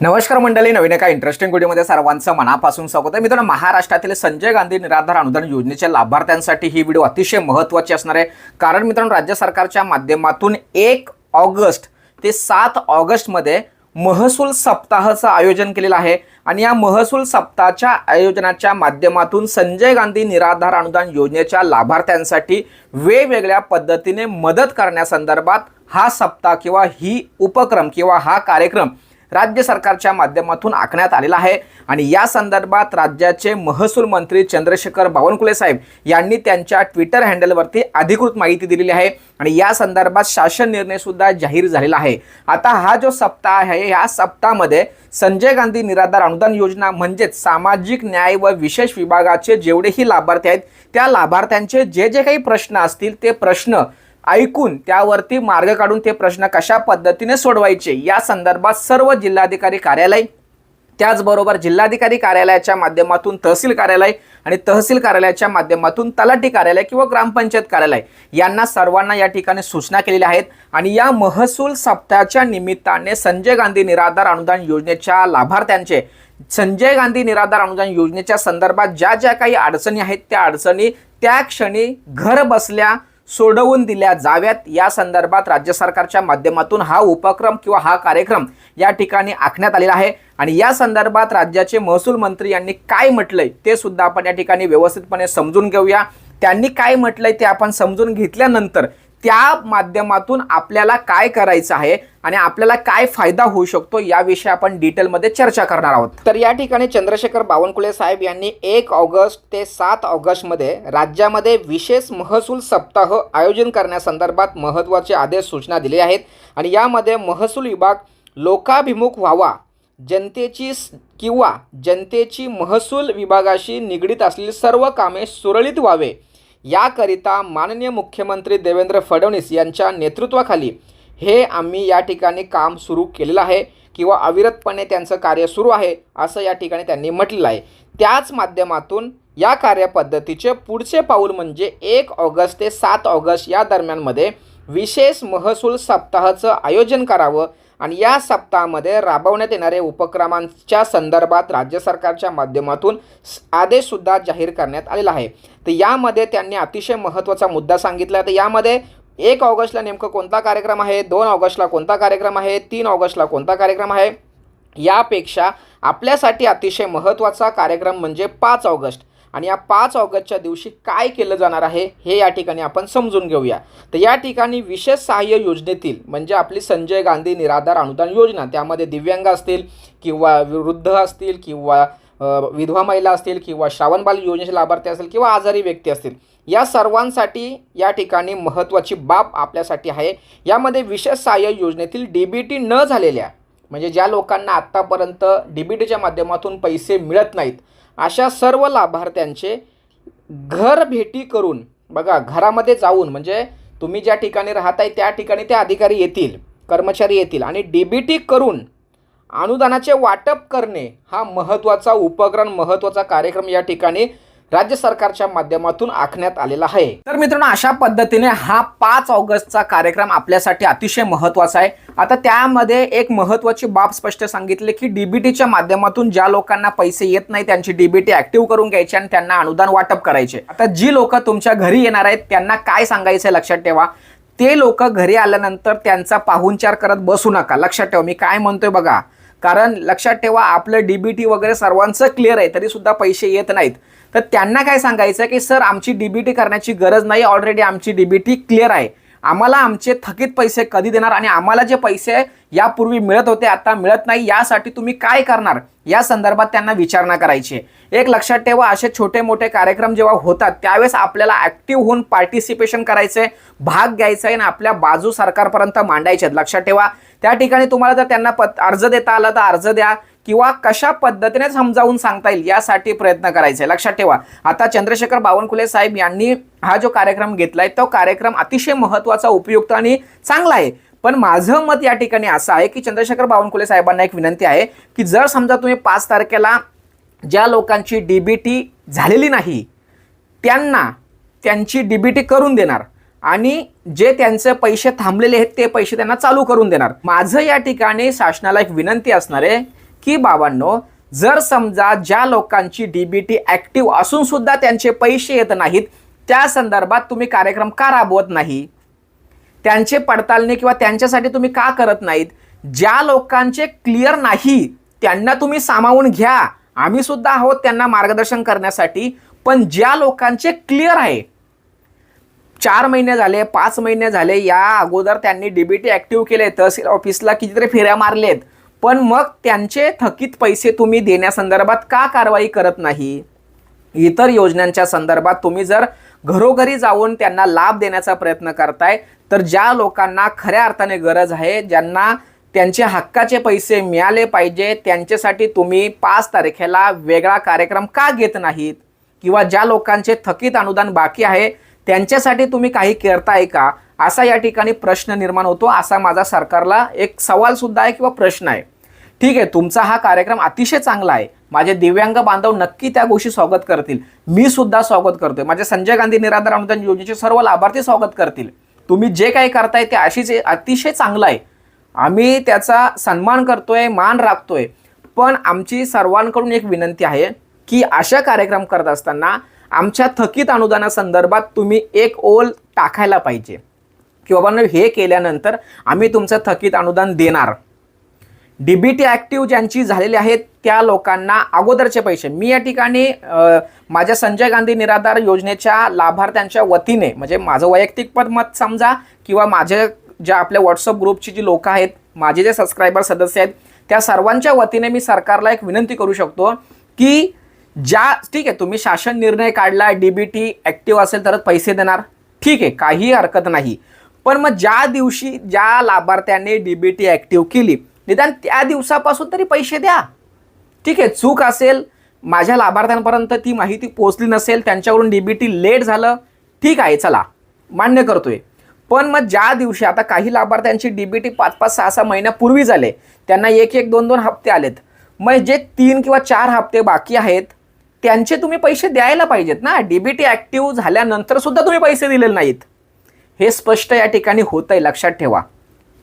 नमस्कार मंडळी नवीन एका इंटरेस्टिंग व्हिडिओमध्ये सर्वांचं मनापासून स्वागत आहे. मित्रांनो महाराष्ट्रातील संजय गांधी निराधार अनुदान योजनेच्या लाभार्थ्यांसाठी ही व्हिडिओ अतिशय महत्त्वाची असणार आहे. कारण मित्रांनो राज्य सरकारच्या माध्यमातून एक ऑगस्ट ते सात ऑगस्टमध्ये महसूल सप्ताहाचं आयोजन केलेलं आहे. आणि या महसूल सप्ताहाच्या आयोजनाच्या माध्यमातून संजय गांधी निराधार अनुदान योजनेच्या लाभार्थ्यांसाठी वेगवेगळ्या पद्धतीने मदत करण्यासंदर्भात हा सप्ताह किंवा ही उपक्रम किंवा हा कार्यक्रम राज्य सरकारच्या माध्यमातून आखण्यात आलेला आहे. आणि या संदर्भात राज्याचे महसूल मंत्री चंद्रशेखर बावनकुळे साहेब यांनी त्यांच्या ट्विटर हँडलवरती अधिकृत माहिती दिलेली आहे. आणि या संदर्भात शासन निर्णय सुद्धा जाहीर झालेला आहे. आता हा जो सप्ताह आहे या सप्ताहामध्ये संजय गांधी निराधार अनुदान योजना म्हणजेच सामाजिक न्याय व विशेष विभागाचे जेवढेही लाभार्थी आहेत त्या लाभार्थ्यांचे जे जे काही प्रश्न असतील ते प्रश्न ऐकून त्यावरती मार्ग काढून ते प्रश्न कशा पद्धतीने सोडवायचे या संदर्भात सर्व जिल्हाधिकारी कार्यालय त्याचबरोबर जिल्हाधिकारी कार्यालयाच्या माध्यमातून तहसील कार्यालय आणि तहसील कार्यालयाच्या माध्यमातून तलाठी कार्यालय किंवा ग्रामपंचायत कार्यालय यांना सर्वांना या ठिकाणी सूचना केलेल्या आहेत. आणि या महसूल सप्ताहाच्या निमित्ताने संजय गांधी निराधार अनुदान योजनेच्या लाभार्थ्यांचे संजय गांधी निराधार अनुदान योजनेच्या संदर्भात ज्या ज्या काही अडचणी आहेत त्या अडचणी त्या क्षणी घर बसल्या सोडवून दिल्या जाव्यात. या संदर्भात राज्य सरकारच्या माध्यमातून हा उपक्रम किंवा हा कार्यक्रम या ठिकाणी आखण्यात आलेला आहे. आणि या संदर्भात राज्याचे महसूल मंत्री यांनी काय म्हटलंय ते सुद्धा आपण या ठिकाणी व्यवस्थितपणे समजून घेऊया. त्यांनी काय म्हटलंय ते आपण समजून घेतल्यानंतर त्या माध्यमातून आपल्याला काय करायचं आहे आणि आपल्याला काय फायदा होऊ शकतो याविषयी आपण डिटेलमध्ये चर्चा करणार आहोत. तर या ठिकाणी चंद्रशेखर बावनकुळे साहेब यांनी एक ऑगस्ट ते सात ऑगस्टमध्ये राज्यामध्ये विशेष महसूल सप्ताह आयोजन करण्यासंदर्भात महत्त्वाचे आदेश सूचना दिले आहेत आणि यामध्ये महसूल विभाग लोकाभिमुख व्हावा जनतेची किंवा जनतेची महसूल विभागाशी निगडीत असलेली सर्व कामे सुरळीत व्हावे याकरिता माननीय मुख्यमंत्री देवेंद्र फडणवीस यांच्या नेतृत्वाखाली हे आम्ही या ठिकाणी काम सुरू केलेलं आहे किंवा अविरतपणे त्यांचं कार्य सुरू आहे असं या ठिकाणी त्यांनी म्हटलेलं आहे. त्याच माध्यमातून या कार्यपद्धतीचे पुढचे पाऊल म्हणजे एक ऑगस्ट ते सात ऑगस्ट या दरम्यानमध्ये विशेष महसूल सप्ताहाचं आयोजन करावं आणि या सप्ताहामध्ये राबवण्यात येणाऱ्या उपक्रमांच्या संदर्भात राज्य सरकारच्या माध्यमातून आदेशसुद्धा जाहीर करण्यात आलेला आहे. तर यामध्ये त्यांनी अतिशय महत्त्वाचा मुद्दा सांगितला. तर यामध्ये एक ऑगस्टला नेमकं कोणता कार्यक्रम आहे? दोन ऑगस्टला कोणता कार्यक्रम आहे? तीन ऑगस्टला कोणता कार्यक्रम आहे? यापेक्षा आपल्यासाठी अतिशय महत्त्वाचा कार्यक्रम म्हणजे पाच ऑगस्ट. आणि या पाच ऑगस्टच्या दिवशी काय केलं जाणार आहे हे या ठिकाणी आपण समजून घेऊया. तर या ठिकाणी विशेष सहाय्य योजनेतील म्हणजे आपली संजय गांधी निराधार अनुदान योजना त्यामध्ये दिव्यांग असतील किंवा वृद्ध असतील किंवा विधवा महिला असतील किंवा श्रावणबाल योजनेचे लाभार्थी असतील किंवा आजारी व्यक्ती असतील या सर्वांसाठी या ठिकाणी महत्त्वाची बाब आपल्यासाठी आहे. यामध्ये विशेष सहाय्य योजनेतील डी बी टी न झालेल्या म्हणजे ज्या लोकांना आत्तापर्यंत डीबीटीच्या माध्यमातून पैसे मिळत नाहीत अशा सर्व लाभार्थ्यांचे घर भेटी करून बघा घरामध्ये जाऊन म्हणजे तुम्ही ज्या ठिकाणी राहताय त्या ठिकाणी ते अधिकारी येतील कर्मचारी येतील आणि डीबीटी करून अनुदानाचे वाटप करणे हा महत्त्वाचा उपक्रम महत्त्वाचा कार्यक्रम या ठिकाणी राज्य सरकारच्या माध्यमातून आखण्यात आलेला आहे. तर मित्रांनो अशा पद्धतीने हा पाच ऑगस्टचा कार्यक्रम आपल्यासाठी अतिशय महत्त्वाचा आहे. आता त्यामध्ये एक महत्त्वाची बाब स्पष्ट सांगितली की डीबीटीच्या माध्यमातून ज्या लोकांना पैसे येत नाही त्यांची डीबीटी ऍक्टिव्ह करून घ्यायची आणि त्यांना अनुदान वाटप करायचे. आता जी लोक तुमच्या घरी येणार आहेत त्यांना काय सांगायचं आहे लक्षात ठेवा. ते लोक घरी आल्यानंतर त्यांचा पाहुणचार करत बसू नका. लक्षात ठेवा मी काय म्हणतोय बघा. कारण लक्षात ठेवा आपलं डीबीटी वगैरे सर्वांचं क्लिअर आहे तरी सुद्धा पैसे येत नाहीत. तर त्यांना काय सांगायचं की सर आमची डीबीटी करण्याची गरज नाही. ऑलरेडी आमची डीबीटी क्लिअर आहे. आम्हाला आमचे थकीत पैसे कधी देणार आणि आम्हाला जे पैसे यापूर्वी मिळत होते आता मिळत नाही. यासाठी तुम्ही काय करणार? या संदर्भात त्यांना विचारणा करायची आहे. एक लक्षात ठेवा असे छोटे मोठे कार्यक्रम जेव्हा होतात त्यावेळेस आपल्याला ॲक्टिव्ह होऊन पार्टिसिपेशन करायचं आहे भाग घ्यायचा आहे आणि आपल्या बाजू सरकारपर्यंत मांडायचे आहेत. लक्षात ठेवा. त्या ठिकाणी तुम्हाला जर त्यांना पत अर्ज देता आला तर अर्ज द्या किंवा कशा पद्धतीने समजावून सांगता येईल यासाठी प्रयत्न करायचे लक्षात ठेवा. आता चंद्रशेखर बावनकुले साहेब यांनी हा जो कार्यक्रम घेतलाय तो कार्यक्रम अतिशय महत्त्वाचा उपयुक्त आणि चांगला आहे. पण माझं मत या ठिकाणी असं आहे की चंद्रशेखर बावनकुळे साहेबांना एक विनंती आहे की जर समजा तुम्ही पाच तारखेला ज्या लोकांची डीबीटी झालेली नाही त्यांना त्यांची डीबीटी करून देणार आणि जे त्यांचे पैसे थांबलेले आहेत ते पैसे त्यांना चालू करून देणार. माझं या ठिकाणी शासनाला एक विनंती असणार आहे की बाबांनो जर समजा ज्या लोकांची डीबीटी ॲक्टिव्ह असून सुद्धा त्यांचे पैसे येत नाहीत त्या संदर्भात तुम्ही कार्यक्रम का राबवत नाही? त्यांचे पडताळणी किंवा त्यांच्यासाठी तुम्ही का करत नाहीत? ज्या लोकांचे क्लिअर नाही त्यांना तुम्ही सामावून घ्या. आम्ही सुद्धा आहोत त्यांना मार्गदर्शन करण्यासाठी पण ज्या लोकांचे क्लिअर आहे चार महिने झाले पाच महिने झाले या अगोदर त्यांनी डीबीटी ऍक्टिव्ह केले तहसील ऑफिसला कितीतरी फेऱ्या मारलेत. पण मग त्यांचे थकीत पैसे तुम्ही देण्यासंदर्भात का कारवाई करत नाही? इतर योजनांच्या संदर्भात तुम्ही जर घरोघरी जाऊन त्यांना लाभ देण्याचा प्रयत्न करताय. तर ज्या लोकांना खऱ्या अर्थाने गरज आहे ज्यांना त्यांचे हक्काचे पैसे मिळाले पाहिजे त्यांच्यासाठी तुम्ही पाच तारखेला वेगळा कार्यक्रम का घेत नाहीत? किंवा ज्या लोकांचे थकीत अनुदान बाकी आहे त्यांच्यासाठी तुम्ही काही करताय का? असा या ठिकाणी प्रश्न निर्माण होतो. असा माझा सरकारला एक सवाल सुद्धा आहे किंवा प्रश्न आहे. ठीक आहे तुमचा हा कार्यक्रम अतिशय चांगला आहे. माझे दिव्यांग बांधव नक्की त्या गोष्टी स्वागत करतील. मी सुद्धा स्वागत करतोय. माझ्या संजय गांधी निराधार अनुदान योजनेचे सर्व लाभार्थी स्वागत करतील. तुम्ही जे काही करताय ते अशीच अतिशय चांगलं आहे. आम्ही त्याचा सन्मान करतोय मान राखतोय. पण आमची सर्वांकडून एक विनंती आहे की अशा कार्यक्रम करत असताना आमच्या थकीत अनुदानासंदर्भात तुम्ही एक ओल टाकायला पाहिजे. की बाबांनो हे केल्यानंतर आम्ही तुमचं थकीत अनुदान देणार. डीबीटी ऍक्टिव्ह ज्यांची झालेली आहेत त्या लोकांना अगोदरचे पैसे. मी या ठिकाणी माझ्या संजय गांधी निराधार योजनेच्या लाभार्थ्यांच्या वतीने म्हणजे माझं वैयक्तिक पद मत समजा किंवा माझे ज्या आपल्या व्हॉट्सअप ग्रुपची जी लोक आहेत माझे जे सबस्क्रायबर सदस्य आहेत त्या सर्वांच्या वतीने मी सरकारला एक विनंती करू शकतो की ज्या ठीक आहे तुम्ही शासन निर्णय काढला डीबीटी ऍक्टिव्ह असेल तरच पैसे देणार. ठीक आहे काही हरकत नाही. पण मग ज्या दिवशी ज्या लाभार्थ्यांनी डीबीटी ऍक्टिव्ह केली निदान त्या दिवसापासून तरी पैसे द्या. ठीक आहे चूक असेल माझ्या लाभार्थ्यांपर्यंत ती माहिती पोहोचली नसेल त्यांच्याकडून डीबीटी लेट झालं ठीक आहे चला मान्य करतोय. पण मग ज्या दिवशी आता काही लाभार्थ्यांची डीबीटी पाच पाच सहा सहा महिन्यापूर्वी झाले त्यांना एक एक दोन दोन हप्ते आलेत. मग जे तीन किंवा चार हप्ते बाकी आहेत त्यांचे तुम्ही पैसे द्यायला पाहिजेत ना. डीबीटी ॲक्टिव्ह झाल्यानंतर सुद्धा तुम्ही पैसे दिलेले नाहीत. हे स्पष्ट या ठिकाणी होतंय आहे लक्षात ठेवा.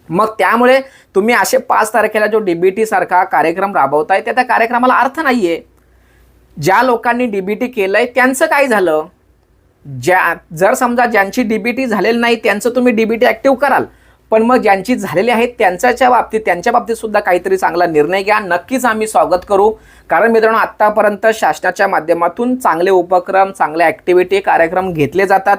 मग त्यामुळे तुम्ही असे पाच तारखेला जो डी बी सारखा कार्यक्रम राबवताय त्या त्या कार्यक्रमाला अर्थ नाही आहे ज्या लोकांनी डी बी टी केलं केलंय त्यांचं काय झालं? ज्या जर समजा ज्यांची डी बी टी झालेली नाही त्यांचं तुम्ही डी बी टी ॲक्टिव्ह कराल. पण मग ज्यांची झालेली आहेत त्यांच्याच्या बाबतीत त्यांच्या बाबतीत सुद्धा काहीतरी चांगला निर्णय घ्या. नक्कीच आम्ही स्वागत करू. कारण मित्रांनो आत्तापर्यंत शासनाच्या माध्यमातून चांगले उपक्रम चांगले ॲक्टिव्हिटी कार्यक्रम घेतले जातात.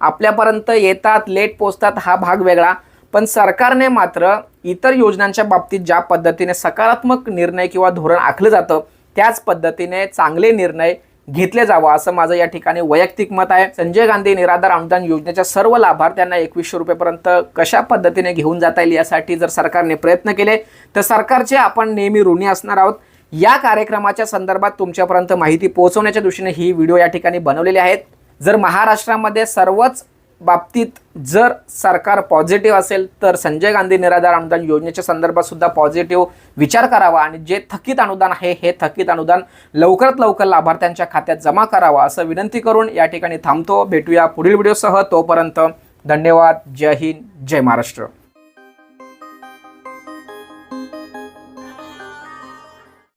आपल्यापर्यंत येतात लेट पोचतात हा भाग वेगळा. पण सरकारने मात्र इतर योजनांच्या बाबतीत ज्या पद्धतीने सकारात्मक निर्णय किंवा धोरण आखलं जातं त्याच पद्धतीने चांगले निर्णय घेतले जावं असं माझं या ठिकाणी वैयक्तिक मत आहे. संजय गांधी निराधार अनुदान योजनेच्या सर्व लाभार्थ्यांना एकवीसशे रुपयेपर्यंत कशा पद्धतीने घेऊन जाता येईल यासाठी जर सरकारने प्रयत्न केले तर सरकारचे आपण नेहमी ऋणी असणार आहोत. या कार्यक्रमाच्या संदर्भात तुमच्यापर्यंत माहिती पोहोचवण्याच्या दृष्टीने ही व्हिडिओ या ठिकाणी बनवलेले आहेत. जर महाराष्ट्रामध्ये सर्वच बाबतीत जर सरकार पॉझिटिव्ह असेल तर संजय गांधी निराधार अनुदान योजनेच्या संदर्भात सुद्धा पॉझिटिव्ह विचार करावा आणि जे थकीत अनुदान आहे हे थकीत अनुदान लवकरात लवकर लाभार्थ्यांच्या खात्यात जमा करावा असं विनंती करून या ठिकाणी थांबतो. भेटूया पुढील व्हिडिओसह. तोपर्यंत धन्यवाद. जय हिंद. जय महाराष्ट्र.